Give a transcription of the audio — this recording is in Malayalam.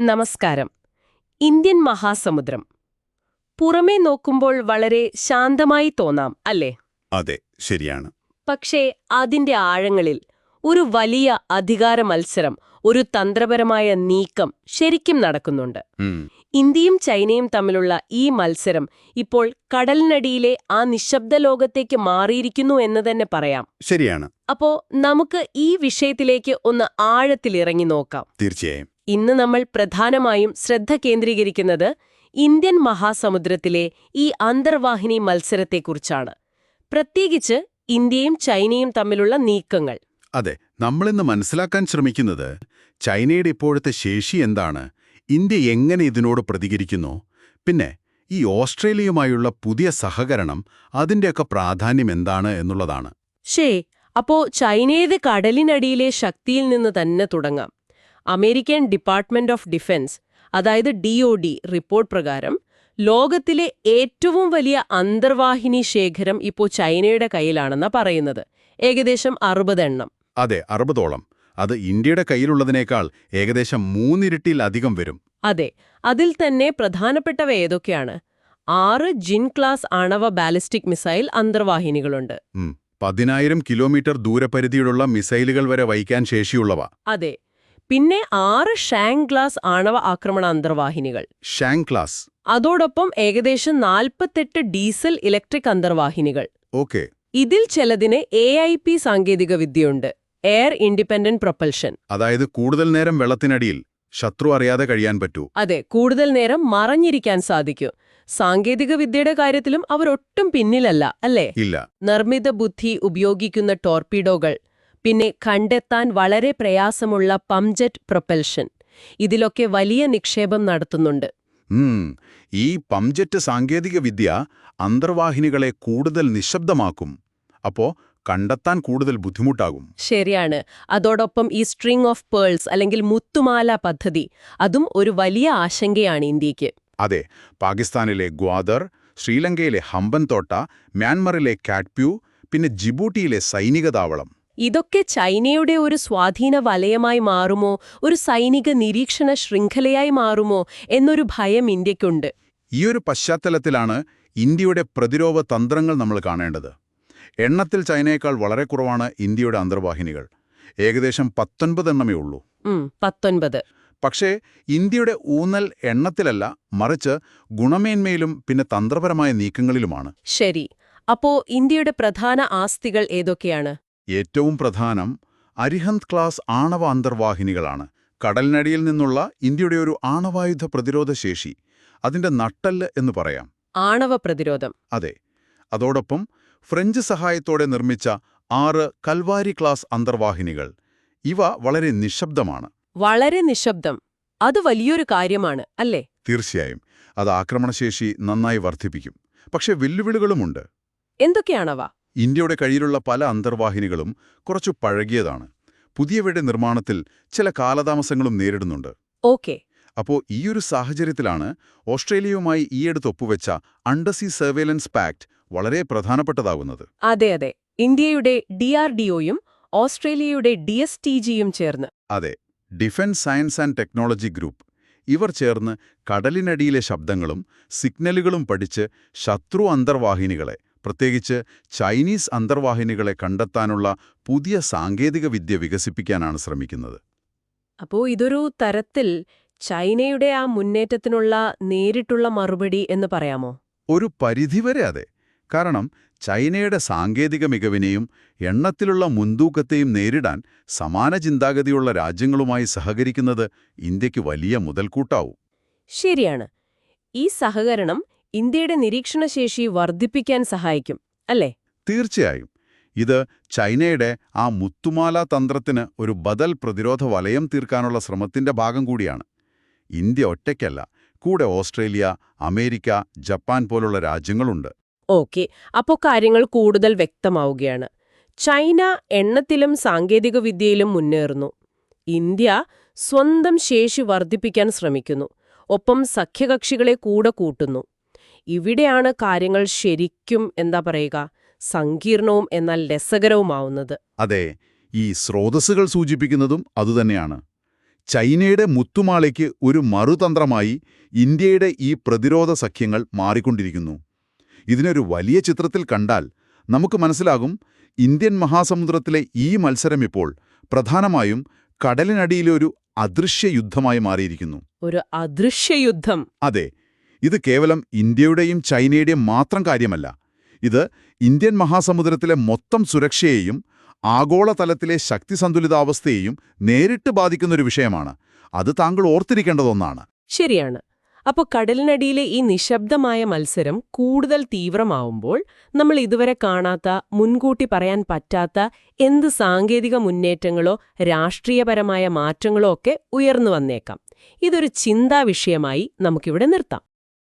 നമസ്കാരം. ഇന്ത്യൻ മഹാസമുദ്രം. പുറമേ നോക്കുമ്പോൾ വളരെ ശാന്തമായി തോന്നാം അല്ലേ? അതെ ശരിയാണ്. പക്ഷേ അതിന്റെ ആഴങ്ങളിൽ ഒരു വലിയ അധികാര മത്സരം ഒരു തന്ത്രപരമായ നീക്കം ശരിക്കും നടക്കുന്നുണ്ട്. ഇന്ത്യയും ചൈനയും തമ്മിലുള്ള ഈ മത്സരം ഇപ്പോൾ കടലിനടിയിലെ ആ നിശബ്ദ ലോകത്തേക്ക് മാറിയിരിക്കുന്നു എന്ന് തന്നെ പറയാം. ശരിയാണ്. അപ്പോ നമുക്ക് ഈ വിഷയത്തിലേക്ക് ഒന്ന് ആഴത്തിലിറങ്ങി നോക്കാം. തീർച്ചയായും. ഇന്ന് നമ്മൾ പ്രധാനമായും ശ്രദ്ധ കേന്ദ്രീകരിക്കുന്നത് ഇന്ത്യൻ മഹാസമുദ്രത്തിലെ ഈ അന്തർവാഹിനി മത്സരത്തെക്കുറിച്ചാണ്. പ്രത്യേകിച്ച് ഇന്ത്യയും ചൈനയും തമ്മിലുള്ള നീക്കങ്ങൾ. അതെ നമ്മളിന്ന് മനസ്സിലാക്കാൻ ശ്രമിക്കുന്നത് ചൈനയുടെ ഇപ്പോഴത്തെ ശേഷി എന്താണ് ഇന്ത്യ എങ്ങനെ ഇതിനോട് പ്രതികരിക്കുന്നു പിന്നെ ഈ ഓസ്ട്രേലിയയുമായുള്ള പുതിയ സഹകരണം അതിന്റെയൊക്കെ പ്രാധാന്യം എന്താണ് എന്നുള്ളതാണ്. ഷേ അപ്പോ ചൈനയുടെ കടലിനടിയിലെ ശക്തിയിൽ നിന്ന് തന്നെ തുടങ്ങാം. അമേരിക്കൻ ഡിപ്പാർട്ട്മെന്റ് ഓഫ് ഡിഫൻസ് അതായത് ഡി റിപ്പോർട്ട് പ്രകാരം ലോകത്തിലെ ഏറ്റവും വലിയ അന്തർവാഹിനി ശേഖരം ഇപ്പോൾ ചൈനയുടെ കയ്യിലാണെന്നാ പറയുന്നത്. ഏകദേശം അറുപതെണ്ണം അതെ അറുപതോളം. അത് ഇന്ത്യയുടെ കയ്യിലുള്ളതിനേക്കാൾ ഏകദേശം മൂന്നിരട്ടിയിലധികം വരും. അതെ അതിൽ തന്നെ പ്രധാനപ്പെട്ടവ ഏതൊക്കെയാണ്? ആറ് ജിൻ ക്ലാസ് ആണവ ബാലിസ്റ്റിക് മിസൈൽ അന്തർവാഹിനികളുണ്ട്. പതിനായിരം കിലോമീറ്റർ ദൂരപരിധിയിലുള്ള മിസൈലുകൾ വരെ വഹിക്കാൻ ശേഷിയുള്ളവ. അതെ പിന്നെ ആറ് ഷാങ് ഗ്ലാസ് ആണവ ആക്രമണ അന്തർവാഹിനികൾ. Shang class. അതോടൊപ്പം ഏകദേശം നാൽപ്പത്തെട്ട് ഡീസൽ ഇലക്ട്രിക് അന്തർവാഹിനികൾ. ഓക്കെ. ഇതിൽ ചിലതിന് എ ഐ പി സാങ്കേതിക വിദ്യയുണ്ട് എയർ ഇൻഡിപെൻഡന്റ് പ്രൊപ്പൽഷൻ. അതായത് കൂടുതൽ നേരം വെള്ളത്തിനടിയിൽ ശത്രു അറിയാതെ കഴിയാൻ പറ്റൂ. അതെ കൂടുതൽ നേരം മറഞ്ഞിരിക്കാൻ സാധിക്കും. സാങ്കേതിക വിദ്യയുടെ കാര്യത്തിലും അവരൊട്ടും പിന്നിലല്ല അല്ലേ? ഇല്ല. നിർമ്മിത ബുദ്ധി ഉപയോഗിക്കുന്ന ടോർപീഡോകൾ പിന്നെ കണ്ടെത്താൻ വളരെ പ്രയാസമുള്ള പംജറ്റ് പ്രൊപ്പൽഷൻ. ഇതിലൊക്കെ വലിയ നിക്ഷേപം നടത്തുന്നുണ്ട്. ഈ പംജറ്റ് സാങ്കേതികവിദ്യ അന്തർവാഹിനികളെ കൂടുതൽ നിശബ്ദമാക്കും. അപ്പോ കണ്ടെത്താൻ കൂടുതൽ ബുദ്ധിമുട്ടാകും. ശരിയാണ്. അതോടൊപ്പം ഈ സ്ട്രിംഗ് ഓഫ് പേൾസ് അല്ലെങ്കിൽ മുത്തുമാല പദ്ധതി അതും ഒരു വലിയ ആശങ്കയാണ് ഇന്ത്യയ്ക്ക്. അതെ. പാകിസ്ഥാനിലെ ഗ്വാദർ ശ്രീലങ്കയിലെ ഹമ്പൻതോട്ട മ്യാൻമറിലെ കാറ്റ്പ്യൂ പിന്നെ ജിബൂട്ടിയിലെ സൈനിക താവളം ഇതൊക്കെ ചൈനയുടെ ഒരു സ്വാധീന വലയമായി മാറുമോ? ഒരു സൈനിക നിരീക്ഷണ ശൃംഖലയായി മാറുമോ? എന്നൊരു ഭയം ഇന്ത്യക്കുണ്ട്. ഒരു പശ്ചാത്തലത്തിലാണ് ഇന്ത്യയുടെ പ്രതിരോധ തന്ത്രങ്ങൾ നമ്മൾ കാണേണ്ടത്. എണ്ണത്തിൽ ചൈനയേക്കാൾ വളരെ കുറവാണ് ഇന്ത്യയുടെ അന്തർവാഹിനികൾ. ഏകദേശം പത്തൊൻപത് എണ്ണമേ ഉള്ളൂ. പത്തൊൻപത്. പക്ഷേ ഇന്ത്യയുടെ ഊന്നൽ എണ്ണത്തിലല്ല മറിച്ച് ഗുണമേന്മയിലും പിന്നെ തന്ത്രപരമായ നീക്കങ്ങളിലുമാണ്. ശരി. അപ്പോ ഇന്ത്യയുടെ പ്രധാന ആസ്തികൾ ഏതൊക്കെയാണ്? ഏറ്റവും പ്രധാനം അരിഹന്ത് ക്ലാസ് ആണവ അന്തർവാഹിനികളാണ്. കടലിനടിയിൽ നിന്നുള്ള ഇന്ത്യയുടെ ഒരു ആണവായുധ പ്രതിരോധ ശേഷി. അതിന്റെ നട്ടൽ എന്ന് പറയാം. ആണവ പ്രതിരോധം. അതെ. അതോടൊപ്പം ഫ്രഞ്ച് സഹായത്തോടെ നിർമ്മിച്ച ആറ് കൽവാരി ക്ലാസ് അന്തർവാഹിനികൾ. ഇവ വളരെ നിശബ്ദമാണ്. വളരെ നിശബ്ദം. അത് വലിയൊരു കാര്യമാണ് അല്ലേ? തീർച്ചയായും. അത് ആക്രമണശേഷി നന്നായി വർദ്ധിപ്പിക്കും. പക്ഷെ വെല്ലുവിളികളുമുണ്ട്. എന്തൊക്കെയാണവ? ഇന്ത്യയുടെ കയ്യിലുള്ള പല അന്തർവാഹിനികളും കുറച്ചു പഴകിയതാണ്. പുതിയവയുടെ നിർമ്മാണത്തിൽ ചില കാലതാമസങ്ങളും നേരിടുന്നുണ്ട്. ഓക്കെ. അപ്പോൾ ഈയൊരു സാഹചര്യത്തിലാണ് ഓസ്ട്രേലിയയുമായി ഈയടുത്ത് ഒപ്പുവെച്ച അണ്ടർസീ സർവേലൻസ് പാക്ട് വളരെ പ്രധാനപ്പെട്ടതാകുന്നത്. അതെ അതെ. ഇന്ത്യയുടെ ഡി ആർ ഡിഒയും ഓസ്ട്രേലിയയുടെ ഡി എസ് ടി ജിയും ചേർന്ന്. അതെ defence science and technology group. ഇവർ ചേർന്ന് കടലിനടിയിലെ ശബ്ദങ്ങളും സിഗ്നലുകളും പഠിച്ച് ശത്രു അന്തർവാഹിനികളെ പ്രത്യേകിച്ച് ചൈനീസ് അന്തർവാഹിനികളെ കണ്ടെത്താനുള്ള പുതിയ സാങ്കേതിക വിദ്യ വികസിപ്പിക്കാനാണ് ശ്രമിക്കുന്നത്. അപ്പോ ഇതൊരു തരത്തിൽ ചൈനയുടെ ആ മുന്നേറ്റത്തിനുള്ള നേരിട്ടുള്ള മറുപടി എന്ന് പറയാമോ? ഒരു പരിധിവരെ അതെ. കാരണം ചൈനയുടെ സാങ്കേതിക മികവിനെയും എണ്ണത്തിലുള്ള മുൻതൂക്കത്തെയും നേരിടാൻ സമാന ചിന്താഗതിയുള്ള രാജ്യങ്ങളുമായി സഹകരിക്കുന്നത് ഇന്ത്യയ്ക്ക് വലിയ മുതൽക്കൂട്ടാവും. ശരിയാണ്. ഈ സഹകരണം ഇന്ത്യയുടെ നിരീക്ഷണശേഷി വർദ്ധിപ്പിക്കാൻ സഹായിക്കും അല്ലേ? തീർച്ചയായും. ഇത് ചൈനയുടെ ആ മുത്തുമാല തന്ത്രത്തിന് ഒരു ബദൽ പ്രതിരോധ വലയം തീർക്കാനുള്ള ശ്രമത്തിന്റെ ഭാഗം കൂടിയാണ്. ഇന്ത്യ ഒറ്റയ്ക്കല്ല കൂടെ ഓസ്ട്രേലിയ അമേരിക്ക ജപ്പാൻ പോലുള്ള രാജ്യങ്ങളുണ്ട്. ഓക്കെ. അപ്പോൾ കാര്യങ്ങൾ കൂടുതൽ വ്യക്തമാവുകയാണ്. ചൈന എണ്ണത്തിലും സാങ്കേതിക വിദ്യയിലും മുന്നേറുന്നു. ഇന്ത്യ സ്വന്തം ശേഷി വർദ്ധിപ്പിക്കാൻ ശ്രമിക്കുന്നു. ഒപ്പം സഖ്യകക്ഷികളെ കൂടെ കൂട്ടുന്നു. ഇവിടെയാണ് കാര്യങ്ങൾ ശരിക്കും എന്താ പറയുക സങ്കീർണവും എന്നാൽ രസകരവുമാവുന്നത്. അതെ ഈ സ്രോതസ്സുകൾ സൂചിപ്പിക്കുന്നതും അതുതന്നെയാണ്. ചൈനയുടെ മുത്തുമാലയ്ക്ക് ഒരു മറുതന്ത്രമായി ഇന്ത്യയുടെ ഈ പ്രതിരോധ സഖ്യങ്ങൾ മാറിക്കൊണ്ടിരിക്കുന്നു. ഇതിനൊരു വലിയ ചിത്രത്തിൽ കണ്ടാൽ നമുക്ക് മനസ്സിലാകും ഇന്ത്യൻ മഹാസമുദ്രത്തിലെ ഈ മത്സരം ഇപ്പോൾ പ്രധാനമായും കടലിനടിയിലൊരു അദൃശ്യ യുദ്ധമായി മാറിയിരിക്കുന്നു. ഒരു അദൃശ്യ യുദ്ധം അതെ ഇത് കേവലം ഇന്ത്യയുടെയും ചൈനയുടെയും മാത്രം കാര്യമല്ല. ഇത് ഇന്ത്യൻ മഹാസമുദ്രത്തിലെ മൊത്തം സുരക്ഷയെയും ആഗോളതലത്തിലെ ശക്തി സന്തുലിതാവസ്ഥയെയും നേരിട്ട് ബാധിക്കുന്ന ഒരു വിഷയമാണ്. അത് താങ്കൾ ഓർത്തിരിക്കേണ്ടതൊന്നാണ്. ശരിയാണ്. അപ്പോൾ കടലിനടിയിലെ ഈ നിശബ്ദമായ മത്സരം കൂടുതൽ തീവ്രമാവുമ്പോൾ നമ്മൾ ഇതുവരെ കാണാത്ത മുൻകൂട്ടി പറയാൻ പറ്റാത്ത എന്ത് സാങ്കേതിക മുന്നേറ്റങ്ങളോ രാഷ്ട്രീയപരമായ മാറ്റങ്ങളോ ഒക്കെ ഉയർന്നു വന്നേക്കാം. ഇതൊരു ചിന്താ വിഷയമായി നമുക്കിവിടെ നിർത്താം.